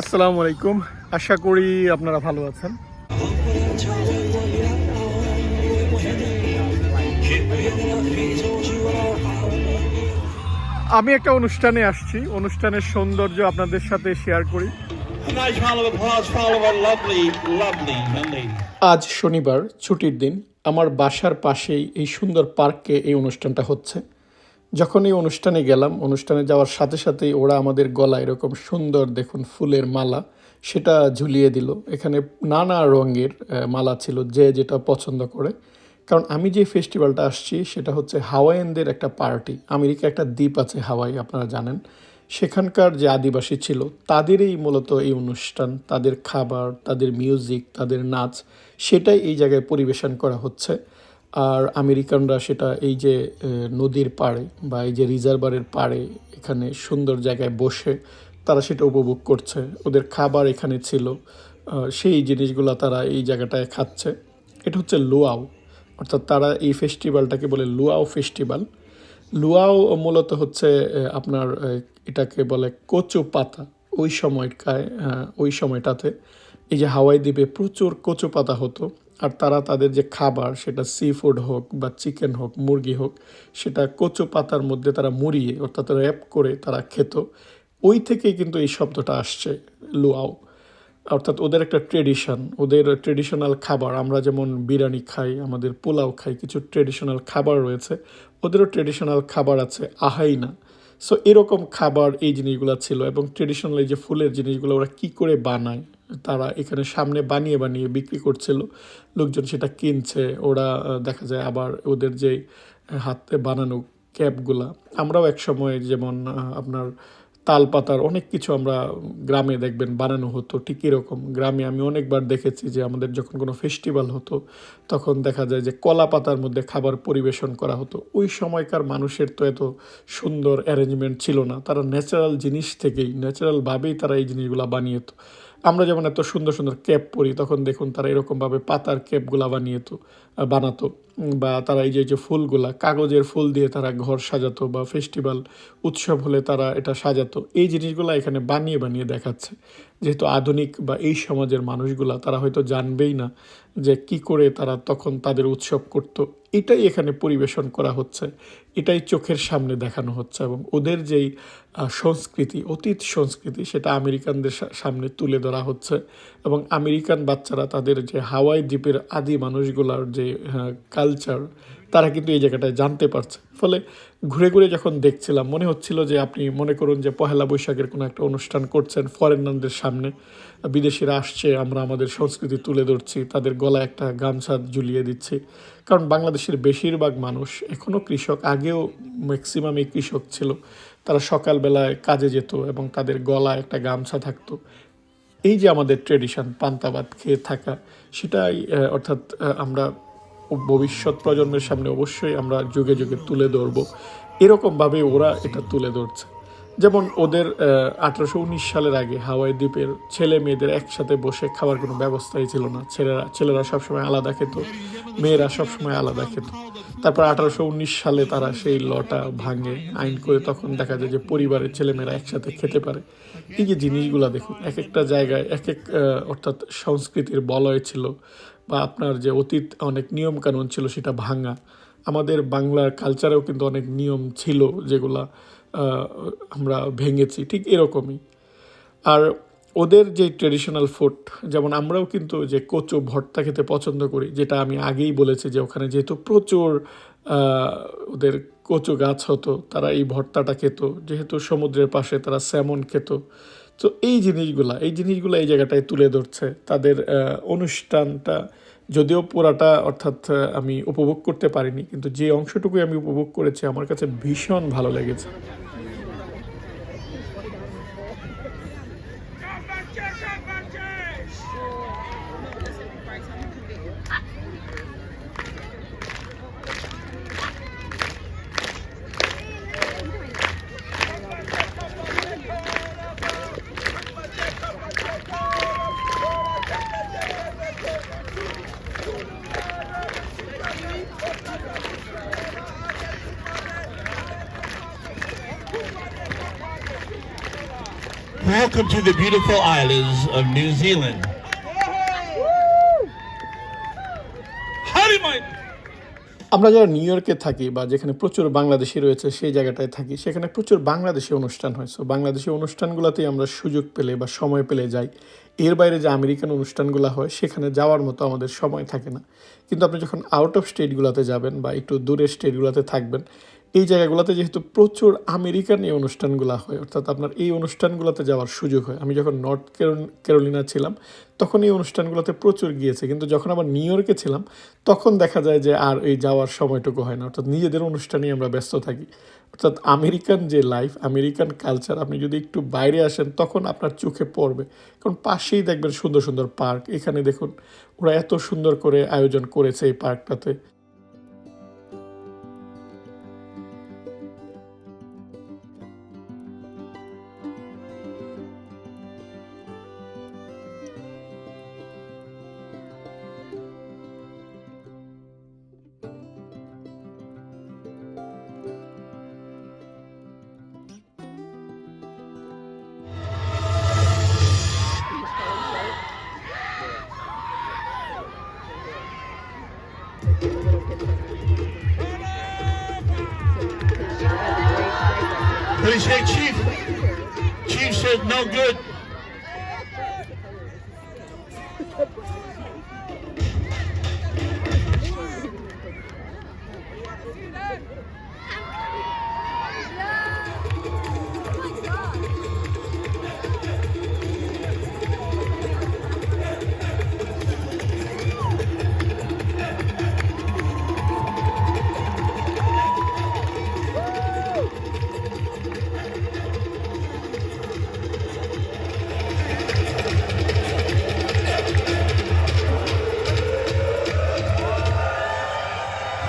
আসসালামু আলাইকুম। আশা করি আপনারা ভালো আছেন। আমি একটা অনুষ্ঠানে আসছি। অনুষ্ঠানের সৌন্দর্য আপনাদের সাথে শেয়ার করি. আজ শনিবার ছুটির দিন। আমার বাসার পাশেই এই সুন্দর পার্কে এই অনুষ্ঠানটা হচ্ছে। যখন এই অনুষ্ঠানে গেলাম, অনুষ্ঠানে যাওয়ার সাথে সাথেই ওরা আমাদের গলায় এরকম সুন্দর দেখুন ফুলের মালা, সেটা ঝুলিয়ে দিল। এখানে নানা রঙের মালা ছিল যে যেটা পছন্দ করে। কারণ আমি যে ফেস্টিভ্যালটা আসছি, সেটা হচ্ছে হাওয়াইয়ানদের একটা পার্টি। আমেরিকা একটা দ্বীপ আছে হাওয়াই, আপনারা জানেন। সেখানকার যে আদিবাসী ছিল, তাদেরই মূলত এই অনুষ্ঠান, তাদের খাবার, তাদের মিউজিক, তাদের নাচ, সেটাই এই জায়গায় পরিবেশন করা হচ্ছে। আর আমেরিকানরা সেটা এই যে নদীর পাড়ে বা এই যে রিজার্ভারের পাড়ে এখানে সুন্দর জায়গায় বসে তারা সেটা উপভোগ করছে। ওদের খাবার এখানে ছিল। সেই জিনিসগুলো তারা এই জায়গাটায় খাচ্ছে। এটা হচ্ছে লুয়াও। অর্থাৎ তারা এই ফেস্টিভ্যালটাকে বলে লুয়াও ফেস্টিভ্যাল। লুয়াও মূলত হচ্ছে আপনার এটাকে বলে কচু পাতা। ওই সময়কায় আহ, ওই সময়টাতে এই যে হাওয়াই দ্বীপে প্রচুর কচু পাতা হতো। আর তারা তাদের যে খাবার, সেটা সি ফুড হোক বা চিকেন হোক, মুরগি হোক, সেটা কচু পাতার মধ্যে তারা মুড়িয়ে, অর্থাৎ র্যাপ করে তারা খেত। ওই থেকেই কিন্তু এই শব্দটা আসছে লুয়াও অর্থাৎ ওদের একটা ট্রেডিশন ওদের ট্রেডিশনাল খাবার। আমরা যেমন বিরিয়ানি খাই, আমাদের পোলাও খাই, কিছু ট্রেডিশনাল খাবার রয়েছে, ওদেরও ট্রেডিশনাল খাবার আছে, আহাইনা। সো এরকম খাবার এই জিনিসগুলো ছিল এবং ট্রেডিশনাল এই যে ফুলের জিনিসগুলো ওরা কি করে বানায়? তারা এখানে সামনে বানিয়ে বানিয়ে বিক্রি করছিল। লোকজন সেটা কিনছে, ওরা দেখা যায় আবার ওদের যে হাতে বানানো ক্যাপগুলা, আমরাও এক সময় যেমন আপনার তাল পাতার অনেক কিছু আমরা গ্রামে দেখবেন বানানো হতো, ঠিক এরকম। গ্রামে আমি অনেকবার দেখেছি যে আমাদের যখন কোনো ফেস্টিভ্যাল হতো, তখন দেখা যায় যে কলা পাতার মধ্যে খাবার পরিবেশন করা হতো। ওই সময়কার মানুষের তো এত সুন্দর অ্যারেঞ্জমেন্ট ছিল না। তারা ন্যাচারাল জিনিস থেকেই ন্যাচারালভাবেই তারা এই জিনিসগুলো বানিয়ে আমরা যেমন এত সুন্দর সুন্দর ক্যাপ পরি, তখন দেখুন তারা এরকমভাবে পাতার ক্যাপগুলা বানিয়ে তো বানাতো বা তারা এই যে যে ফুলগুলা, কাগজের ফুল দিয়ে তারা ঘর সাজাতো বা ফেস্টিভ্যাল উৎসব হলে তারা এটা সাজাতো। এই জিনিসগুলো এখানে বানিয়ে বানিয়ে দেখাচ্ছে। যেহেতু আধুনিক বা এই সমাজের মানুষগুলা, তারা হয়তো জানবেই না যে কি করে তারা তখন তাদের উৎসব করত। এটাই এখানে পরিবেশন করা হচ্ছে। এটাই চোখের সামনে দেখানো হচ্ছে এবং ওদের যেই সংস্কৃতি, অতীত সংস্কৃতি, সেটা আমেরিকানদের সামনে তুলে ধরা হচ্ছে এবং আমেরিকান বাচ্চারা তাদের যে হাওয়াই দ্বীপের আদি মানুষগুলার যে কালচার তারা কিন্তু এই জায়গাটায় জানতে পারছে। ফলে ঘুরে ঘুরে যখন দেখছিলাম, মনে হচ্ছিল যে আপনি মনে করুন যে পহেলা বৈশাখের কোনো একটা অনুষ্ঠান করছেন ফরেনারদের সামনে। বিদেশিরা আসছে, আমরা আমাদের সংস্কৃতি তুলে ধরছি, তাদের গলায় একটা গামছা ঝুলিয়ে দিচ্ছি। কারণ বাংলাদেশের বেশিরভাগ মানুষ এখনও কৃষক, আগেও ম্যাক্সিমামই কৃষক ছিল। তারা সকালবেলায় কাজে যেত এবং তাদের গলায় একটা গামছা থাকতো। এই যে আমাদের ট্রেডিশন পান্তাবাদ খেয়ে থাকা, সেটাই অর্থাৎ আমরা ভবিষ্যৎ প্রজন্মের সামনে অবশ্যই আমরা যুগে যুগে তুলে ধরবো। এরকমভাবে ওরা এটা তুলে ধরছে। যেমন ওদের আঠারোশো উনিশ সালের আগে হাওয়াই দ্বীপের ছেলে মেয়েদের একসাথে বসে খাওয়ার কোনো ব্যবস্থাই ছিল না। ছেলেরা ছেলেরা সবসময় আলাদা খেত, মেয়েরা সবসময় আলাদা খেত। তারপর আঠারোশো উনিশ সালে তারা সেই লটা ভাঙে। আইন করে তখন দেখা যায় যে পরিবারের ছেলেমেয়েরা একসাথে খেতে পারে। এই যে জিনিসগুলো দেখুন, এক একটা জায়গায় এক এক অর্থাৎ সংস্কৃতির বলয় ছিল। বা আপনার যে অতীত অনেক নিয়ম কানুন ছিল সেটা ভাঙা। আমাদের বাংলার কালচারেও কিন্তু অনেক নিয়ম ছিল যেগুলা আমরা ভেঙেছি, ঠিক এরকমই। আর ওদের যে ট্রেডিশনাল ফুড যেমন আমরাও কিন্তু যে কচু ভর্তা খেতে পছন্দ করি, যেটা আমি আগেই বলেছি যে ওখানে যেহেতু প্রচুর ওদের কচু গাছ হতো, তারা এই ভর্তাটা খেত। যেহেতু সমুদ্রের পাশে তারা স্যামন খেত। তো এই জিনিসগুলা, এই জিনিসগুলো এই জায়গাটায় তুলে ধরছে। তাদের অনুষ্ঠানটা যদিও পুরাটা অর্থাৎ আমি উপভোগ করতে পারিনি, কিন্তু যে অংশটুকুই আমি উপভোগ করেছি, আমার কাছে ভীষণ ভালো লেগেছে। Welcome to the beautiful islands of New Zealand. আমরা যারা নিউ ইয়র্কে থাকি বা যেখানে প্রচুর বাংলাদেশি রয়েছে, সেই জায়গাটায় থাকি, সেখানে প্রচুর বাংলাদেশি অনুষ্ঠান হয়। সো বাংলাদেশি অনুষ্ঠানগুলোতেই আমরা সুযোগ পেলে বা সময় পেলে যাই। এর বাইরে যে আমেরিকান অনুষ্ঠানগুলো হয়, সেখানে যাওয়ার মতো আমাদের সময় থাকে না। কিন্তু আপনি যখন আউট অফ স্টেটগুলোতে যাবেন বা একটু দূরের স্টেটগুলোতে থাকবেন এই জায়গাগুলোতে যেহেতু প্রচুর আমেরিকান এই অনুষ্ঠানগুলো হয়, অর্থাৎ আপনার এই অনুষ্ঠানগুলোতে যাওয়ার সুযোগ হয়। আমি যখন নর্থ ক্যারো- ক্যারোলিনা ছিলাম, তখন এই অনুষ্ঠানগুলোতে প্রচুর গিয়েছে। কিন্তু যখন আবার নিউ ইয়র্কে ছিলাম, তখন দেখা যায় যে আর এই যাওয়ার সময়টুকু হয় না। অর্থাৎ নিজেদের অনুষ্ঠানেই আমরা ব্যস্ত থাকি। অর্থাৎ আমেরিকান যে লাইফ, আমেরিকান কালচার, আপনি যদি একটু বাইরে আসেন, তখন আপনার চোখে পড়বে। কারণ পাশেই দেখবেন সুন্দর সুন্দর পার্ক। এখানে দেখুন, ওরা এত সুন্দর করে আয়োজন করেছে এই পার্কটাতে। Police said, Chief. Chief said, no good.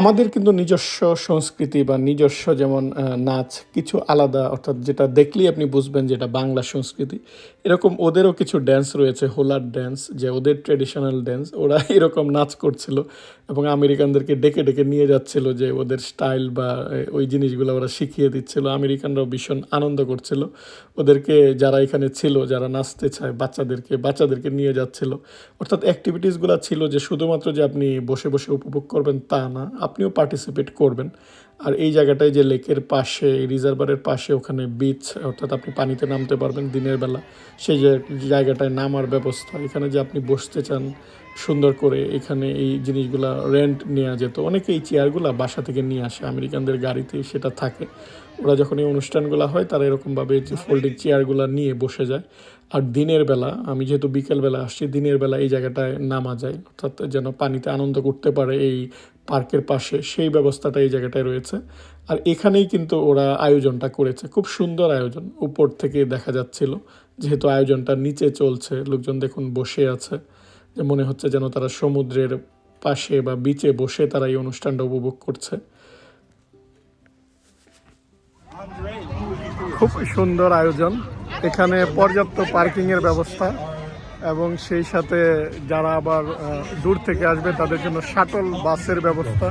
আমাদের কিন্তু নিজস্ব সংস্কৃতি বা নিজস্ব যেমন নাচ, কিছু আলাদা, অর্থাৎ যেটা দেখলেই আপনি বুঝবেন যেটা বাংলা সংস্কৃতি। এরকম ওদেরও কিছু ড্যান্স রয়েছে, হোলার ড্যান্স যে ওদের ট্রেডিশনাল ড্যান্স ওরা এরকম নাচ করছিল এবং আমেরিকানদেরকে ডেকে ডেকে নিয়ে যাচ্ছিল যে ওদের স্টাইল বা ওই জিনিসগুলো ওরা শিখিয়ে দিচ্ছিল। আমেরিকানরাও ভীষণ আনন্দ করছিল। ওদেরকে যারা এখানে ছিল, যারা নাচতে চায়, বাচ্চাদেরকে বাচ্চাদেরকে নিয়ে যাচ্ছিল। অর্থাৎ অ্যাক্টিভিটিসগুলো ছিল যে শুধুমাত্র যে আপনি বসে বসে উপভোগ করবেন তা না, আপনিও পার্টিসিপেট করবেন। আর এই জায়গাটায় যে লেকের পাশে রিজার্ভারের পাশে ওখানে বিচ অর্থাৎ আপনি পানিতে নামতে পারবেন দিনের বেলা, সেই জায়গাটায় নামার ব্যবস্থা। এখানে যে আপনি বসতে চান সুন্দর করে, এখানে এই জিনিসগুলা রেন্ট নেওয়া যেত। অনেকে এই চেয়ারগুলা বাসা থেকে নিয়ে আসে, আমেরিকানদের গাড়িতে সেটা থাকে। ওরা যখন এই অনুষ্ঠানগুলো হয়, তারা এরকমভাবে যে ফোল্ডিং চেয়ারগুলো নিয়ে বসে যায়। আর দিনের বেলা, আমি যেহেতু বিকেলবেলা আসছি, দিনের বেলা এই জায়গাটায় নামা যায়, অর্থাৎ যেন পানিতে আনন্দ করতে পারে এই পার্কের পাশে, সেই ব্যবস্থাটা এই জায়গাটায় রয়েছে। আর এখানেই কিন্তু ওরা আয়োজনটা করেছে, খুব সুন্দর আয়োজন, উপর থেকে দেখা যাচ্ছিল, যেহেতু আয়োজনটা নিচে চলছে, লোকজন দেখুন বসে আছে, যে মনে হচ্ছে যেন তারা সমুদ্রের পাশে বা বিচে বসে তারা এই অনুষ্ঠানটা উপভোগ করছে। খুব সুন্দর আয়োজন এখানে পর্যাপ্ত পার্কিংয়ের ব্যবস্থা এবং সেই সাথে যারা আবার দূর থেকে আসবে তাদের জন্য শাটল বাসের ব্যবস্থা।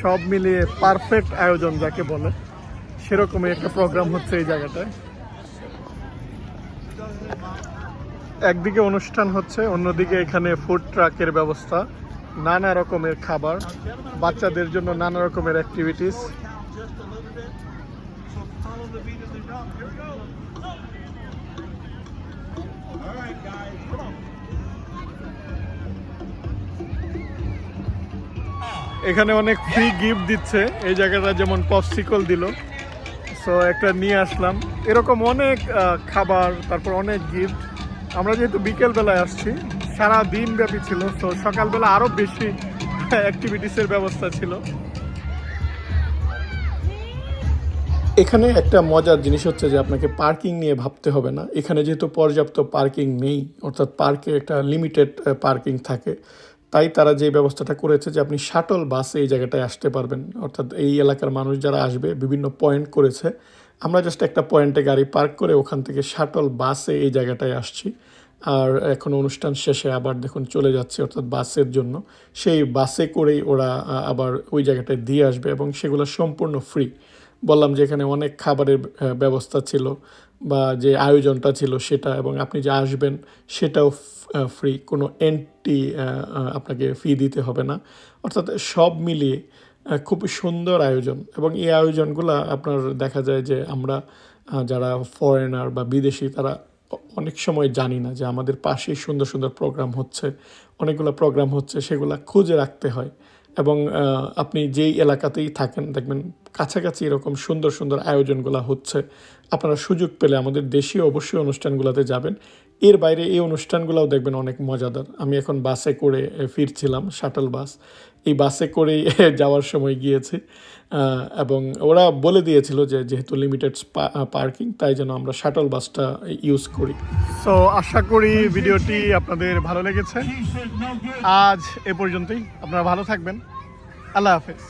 সব মিলিয়ে পারফেক্ট আয়োজন যাকে বলে। সেরকমই একটা প্রোগ্রাম হচ্ছে এই জায়গাটায়। একদিকে অনুষ্ঠান হচ্ছে, অন্যদিকে এখানে ফুড ট্রাকের ব্যবস্থা, নানা রকমের খাবার, বাচ্চাদের জন্য নানা রকমের অ্যাক্টিভিটিস এখানে অনেক ফ্রি গিফট দিচ্ছে। এই জায়গাটা যেমন পপসিকল দিল। সো একটা নিয়ে আসলাম। এরকম অনেক খাবার, তারপর অনেক গিফট আমরা যেহেতু বিকেলবেলায় আসছি, সারা দিন ব্যাপী ছিল তো সকালবেলা আরও বেশি অ্যাক্টিভিটিসের ব্যবস্থা ছিল। এখানে একটা মজার জিনিস হচ্ছে যে, আপনাকে পার্কিং নিয়ে ভাবতে হবে না। এখানে যেহেতু পর্যাপ্ত পার্কিং নেই, অর্থাৎ পার্কে একটা লিমিটেড পার্কিং থাকে। তাই তারা যে ব্যবস্থাটা করেছে যে আপনি শাটল বাসে এই জায়গাটায় আসতে পারবেন, অর্থাৎ এই এলাকার মানুষ যারা আসবে, বিভিন্ন পয়েন্ট করেছে। আমরা জাস্ট একটা পয়েন্টে গাড়ি পার্ক করে ওখান থেকে শাটল বাসে এই জায়গাটায় আসছি। আর এখন অনুষ্ঠান শেষে আবার দেখুন চলে যাচ্ছে, অর্থাৎ বাসের জন্য। সেই বাসে করেই ওরা আবার ওই জায়গাটায় দিয়ে আসবে এবং সেগুলো সম্পূর্ণ ফ্রি বললাম যে এখানে অনেক খাবারের ব্যবস্থা ছিল বা যে আয়োজনটা ছিল সেটা এবং আপনি যে আসবেন সেটাও ফ্রি কোনো এন্ট্রি আপনাকে ফি দিতে হবে না। অর্থাৎ সব মিলিয়ে খুব সুন্দর আয়োজন এবং এই আয়োজনগুলো আপনার দেখা যায় যে আমরা যারা ফরেনার বা বিদেশি তারা অনেক সময় জানি না যে আমাদের পাশেই সুন্দর সুন্দর প্রোগ্রাম হচ্ছে, অনেকগুলো প্রোগ্রাম হচ্ছে, সেগুলো খুঁজে রাখতে হয়। এবং আপনি যেই এলাকাতেই থাকেন, দেখবেন কাছাকাছি এরকম সুন্দর সুন্দর আয়োজনগুলো হচ্ছে। আপনারা সুযোগ পেলে আমাদের দেশীয় অবশ্যই অনুষ্ঠানগুলোতে যাবেন। এর বাইরে এই অনুষ্ঠানগুলোও দেখবেন অনেক মজাদার। আমি এখন বাসে করে ফিরছিলাম, শাটল বাস। এই বাসে করেই যাওয়ার সময় গিয়েছি। এবং ওরা বলে দিয়েছিল যে যেহেতু লিমিটেড পার্কিং তাই যেন আমরা শাটল বাসটা ইউজ করি। সো আশা করি ভিডিওটি আপনাদের ভালো লেগেছে। আজ এ পর্যন্তই। আপনারা ভালো থাকবেন। আল্লাহ হাফেজ।